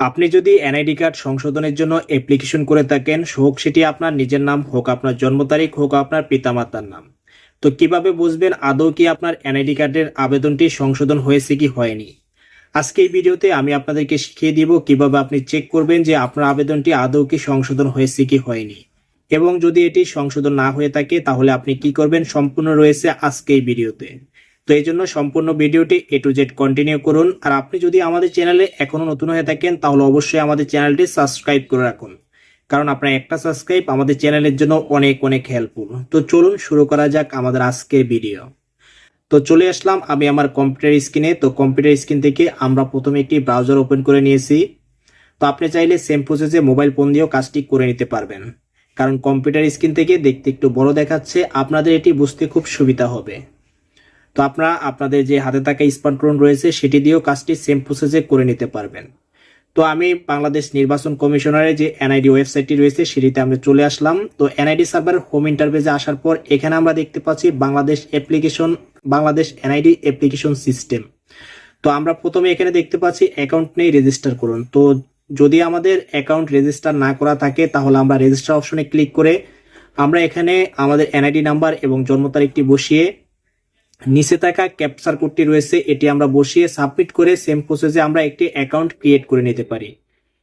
আপনি যদি NID card সংশোধনের জন্য অ্যাপ্লিকেশন করে থাকেন, হোক সেটি আপনার নিজের নাম, হোক আপনার জন্ম তারিখ, হোক আপনার পিতামাতার নাম। তো কীভাবে বুঝবেন আদৌ কি আপনার এনআইডি কার্ডের আবেদনটি সংশোধন হয়েছে কি হয়নি? আজকে এই ভিডিওতে আমি আপনাদেরকে শিখিয়ে দিব কীভাবে আপনি চেক করবেন যে আপনার আবেদনটি আদৌ কি সংশোধন হয়েছে কি হয়নি। এবং যদি এটি সংশোধন না হয়ে থাকে, তাহলে আপনি কি করবেন, সম্পূর্ণ রয়েছে আজকে এই ভিডিওতে। তো এই জন্য সম্পূর্ণ ভিডিওটি এ টু জেড কন্টিনিউ করুন। আর আপনি যদি আমাদের চ্যানেলে এখনও নতুন হয়ে থাকেন, তাহলে অবশ্যই আমাদের চ্যানেলটি সাবস্ক্রাইব করে রাখুন। কারণ আপনার একটা সাবস্ক্রাইব আমাদের চ্যানেলের জন্য অনেক অনেক হেল্পফুল তো চলুন শুরু করা যাক আমাদের আজকের ভিডিও তো চলে আসলাম আমি আমার কম্পিউটার স্ক্রিনে তো কম্পিউটার স্ক্রিন থেকে আমরা প্রথমে একটি ব্রাউজার ওপেন করে নিয়েছি। তো আপনি চাইলে সেম প্রসেসে মোবাইল ফোন দিয়েও কাজটি করে নিতে পারবেন। কারণ কম্পিউটার স্ক্রিন থেকে দেখতে একটু বড় দেখাচ্ছে। আপনাদের এটি বুঝতে খুব সুবিধা হবে। তো আপনারা আপনাদের যে হাতে থাকা স্মার্টফোন রয়েছে, সেটি দিয়েও কাজটি সেম প্রসেসে করে নিতে পারবেন। তো আমি বাংলাদেশ নির্বাচন কমিশনারের যে এনআইডি ওয়েবসাইটটি রয়েছে, সেটিতে আমরা চলে আসলাম। তো এনআইডি সার্ভার হোম ইন্টারভেজে আসার পর এখানে আমরা দেখতে পাচ্ছি Bangladesh application Bangladesh NID application system তো আমরা প্রথমে এখানে দেখতে পাচ্ছি অ্যাকাউন্ট নেই রেজিস্টার করুন। তো যদি আমাদের অ্যাকাউন্ট রেজিস্টার না করা থাকে, তাহলে আমরা রেজিস্টার অপশনে ক্লিক করে আমরা এখানে আমাদের এনআইডি নাম্বার এবং জন্ম তারিখটি বসিয়ে নিচে থাকা ক্যাপচার কোডটি রয়েছে, এটি আমরা বসিয়ে সাবমিট করে সেম প্রসেসে আমরা একটি অ্যাকাউন্ট ক্রিয়েট করে নিতে পারি।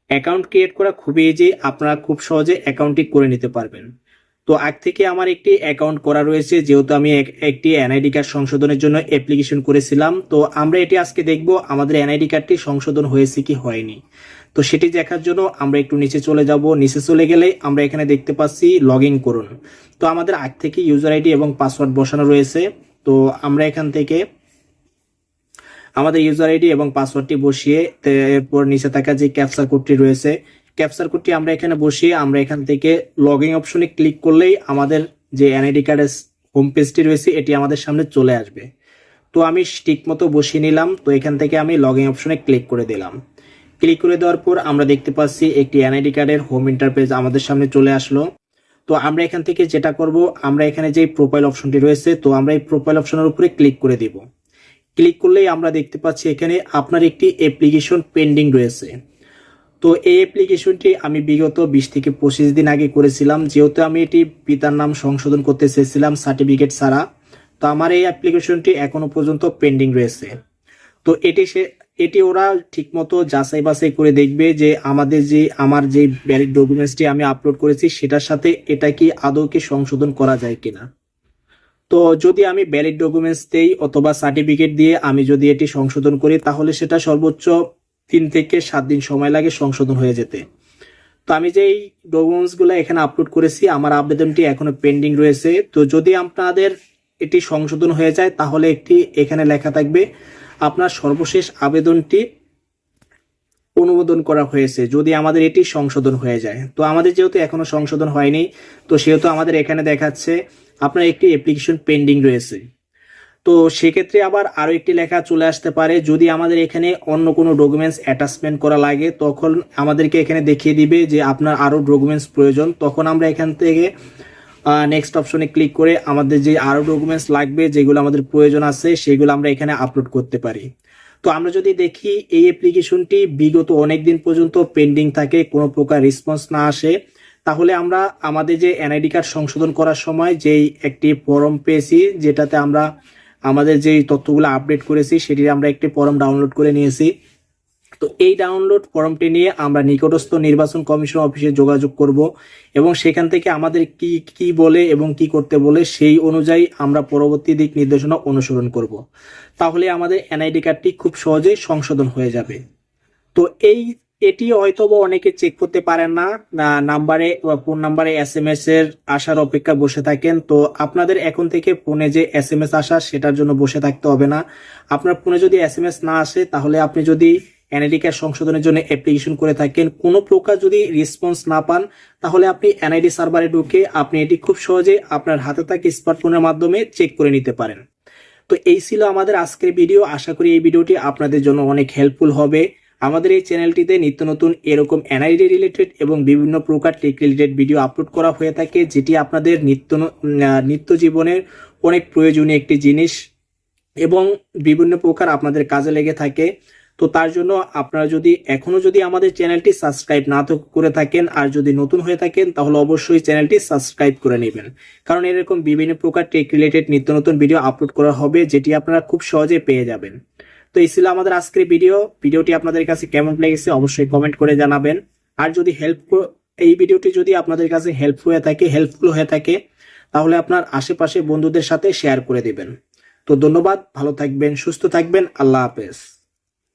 অ্যাকাউন্ট ক্রিয়েট করা খুবই ইজি আপনারা খুব সহজে অ্যাকাউন্টটি করে নিতে পারবেন। তো আগ থেকে আমার একটি অ্যাকাউন্ট করা রয়েছে, যেহেতু আমি এক- একটি এনআইডি কার্ড সংশোধনের জন্য অ্যাপ্লিকেশন করেছিলাম, তো আমরা এটি আজকে দেখব আমাদের এনআইডি কার্ডটি সংশোধন হয়েছে কি হয়নি। তো সেটি দেখার জন্য আমরা একটু নিচে চলে যাব, নিচে চলে গেলে আমরা এখানে দেখতে পাচ্ছি লগ করুন। তো আমাদের আগ থেকে ইউজার আইডি এবং পাসওয়ার্ড বসানো রয়েছে। তো আমরা এখান থেকে আমাদের ইউজার আইডি এবং পাসওয়ার্ডটি বসিয়ে এরপর নিচে থাকা যে ক্যাপচার কোডটি রয়েছে ক্যাপচার কোডটি আমরা এখানে বসিয়ে আমরা এখান থেকে লগ ইন অপশনে ক্লিক করলেই আমাদের যে এনআইডি কার্ডের হোম পেজটি রয়েছে, এটি আমাদের সামনে চলে আসবে। তো আমি ঠিক মতো বসিয়ে নিলাম, তো এখান থেকে আমি লগ ইন অপশনে ক্লিক করে দিলাম। ক্লিক করে দেওয়ার পর আমরা দেখতে পাচ্ছি একটি এনআইডি কার্ডের হোম ইন্টারপেজ আমাদের সামনে চলে আসলো। তো আমরা এখান থেকে যেটা করব, আমরা এখানে যে প্রোফাইল অপশনটি রয়েছে, তো আমরা এই প্রোফাইল অপশনের উপরে ক্লিক করে দিব। ক্লিক করলেই আমরা দেখতে পাচ্ছি এখানে আপনার একটি অ্যাপ্লিকেশন পেন্ডিং রয়েছে। তো এই অ্যাপ্লিকেশনটি আমি বিগত বিশ থেকে পঁচিশ দিন আগে করেছিলাম। যেহেতু আমি এটি পিতার নাম সংশোধন করতে চেয়েছিলাম সার্টিফিকেট ছাড়া, তো আমার এই অ্যাপ্লিকেশনটি এখনও পর্যন্ত পেন্ডিং রয়েছে। তো এটি সে এটি ওরা ঠিকমতো যাচাই বাছাই করে দেখবে যে আমাদের যে, আমার যে ভ্যালিড ডকুমেন্টসটি আমি আপলোড করেছি, সেটার সাথে এটা কি আদৌ কি সংশোধন করা যায় কিনা। তো যদি আমি ভ্যালিড ডকুমেন্টস দেই অথবা সার্টিফিকেট দিয়ে আমি যদি এটি সংশোধন করি, তাহলে সেটা সর্বোচ্চ তিন থেকে সাত দিন সময় লাগে সংশোধন হয়ে যেতে। তো আমি যেই ডকুমেন্টসগুলো এখানে আপলোড করেছি, আমার আবেদনটি এখনও পেন্ডিং রয়েছে। তো যদি আপনাদের এটি সংশোধন হয়ে যায়, তাহলে একটি এখানে লেখা থাকবে আপনার সর্বশেষ আবেদনটি অনুমোদন করা হয়েছে, যদি আমাদের এটি সংশোধন হয়ে যায়। তো আমাদের যেহেতু এখনও সংশোধন হয়নি, তো সেহেতু আমাদের এখানে দেখাচ্ছে আপনার একটি অ্যাপ্লিকেশন পেন্ডিং রয়েছে। তো সেক্ষেত্রে আবার আরও একটি লেখা চলে আসতে পারে, যদি আমাদের এখানে অন্য কোনো ডকুমেন্টস অ্যাটাচমেন্ট করা লাগে, তখন আমাদেরকে এখানে দেখিয়ে দিবে যে আপনার আরও ডকুমেন্টস প্রয়োজন। তখন আমরা এখান থেকে নেক্সট অপশনে ক্লিক করে আমাদের যে আরও ডকুমেন্টস লাগবে, যেগুলো আমাদের প্রয়োজন আছে, সেগুলো আমরা এখানে আপলোড করতে পারি। তো আমরা যদি দেখি, এই অ্যাপ্লিকেশনটি বিগত অনেক দিন পর্যন্ত পেন্ডিং থাকে, কোনো প্রকার রেসপন্স না আসে, তাহলে আমরা আমাদের যে এনআইডি কার্ড সংশোধন করার সময় যেই একটি ফর্ম পেয়েছি, যেটাতে আমরা আমাদের যেই তথ্যগুলো আপডেট করেছি সেটি আমরা একটি ফর্ম ডাউনলোড করে নিয়েছি। তো এই ডাউনলোড ফর্মটি নিয়ে আমরা নিকটস্থ নির্বাচন কমিশন অফিসে যোগাযোগ করব এবং সেখান থেকে আমাদের কি কি বলে এবং কি করতে বলে সেই অনুযায়ী আমরা পরবর্তী দিক নির্দেশনা অনুসরণ করব। তাহলে আমাদের এনআইডি কার্ডটি খুব সহজেই সংশোধন হয়ে যাবে। তো এই, এটি হয়তো বা অনেকে চেক করতে পারেন না নাম্বারে ফোন নাম্বারে এস এম এস এর আসার অপেক্ষা বসে থাকেন। তো আপনাদের এখন থেকে ফোনে যে এস এম এস আসা সেটার জন্য বসে থাকতে হবে না। আপনার ফোনে যদি এস এম এস না আসে, তাহলে আপনি যদি এনআইডি সংশোধনের জন্য অ্যাপ্লিকেশন করে থাকেন। কোনো প্রকার যদি রেসপন্স না পান, তাহলে আপনি এনআইডি সার্ভারে ঢুকে আপনি এটি খুব সহজে আপনার হাতে থাকা স্মার্টফোনের মাধ্যমে চেক করে নিতে পারেন। তো এই ছিল আমাদের আজকের ভিডিও আশা করি এই ভিডিওটি আপনাদের জন্য অনেক হেল্পফুল হবে। আমাদের এই চ্যানেলটিতে নিত্য নতুন এরকম এনআইডি রিলেটেড এবং বিভিন্ন প্রকার টেক রিলেটেড ভিডিও আপলোড করা হয়ে থাকে, যেটি আপনাদের নিত্য নিত্য জীবনের অনেক প্রয়োজনীয় একটি জিনিস এবং বিভিন্ন প্রকার আপনাদের কাজে লেগে থাকে। তো তার জন্য আপনারা যদি এখনও যদি আমাদের চ্যানেলটি সাবস্ক্রাইব না করে থাকেন আর যদি নতুন হয়ে থাকেন, তাহলে অবশ্যই চ্যানেলটি সাবস্ক্রাইব করে নেবেন। কারণ এরকম বিভিন্ন প্রকার টেক রিলেটেড নিত্য নতুন ভিডিও আপলোড করা হবে, যেটি আপনারা খুব সহজে পেয়ে যাবেন। তো এই ছিল আমাদের আজকের ভিডিও ভিডিওটি আপনাদের কাছে কেমন লেগেছে অবশ্যই কমেন্ট করে জানাবেন। আর যদি হেল্প এই ভিডিওটি যদি আপনাদের কাছে হেল্প হয়ে থাকে হেল্পফুল হয়ে থাকে, তাহলে আপনার আশেপাশে বন্ধুদের সাথে শেয়ার করে দিবেন। তো ধন্যবাদ, ভালো থাকবেন, সুস্থ থাকবেন, আল্লাহ হাফেজ।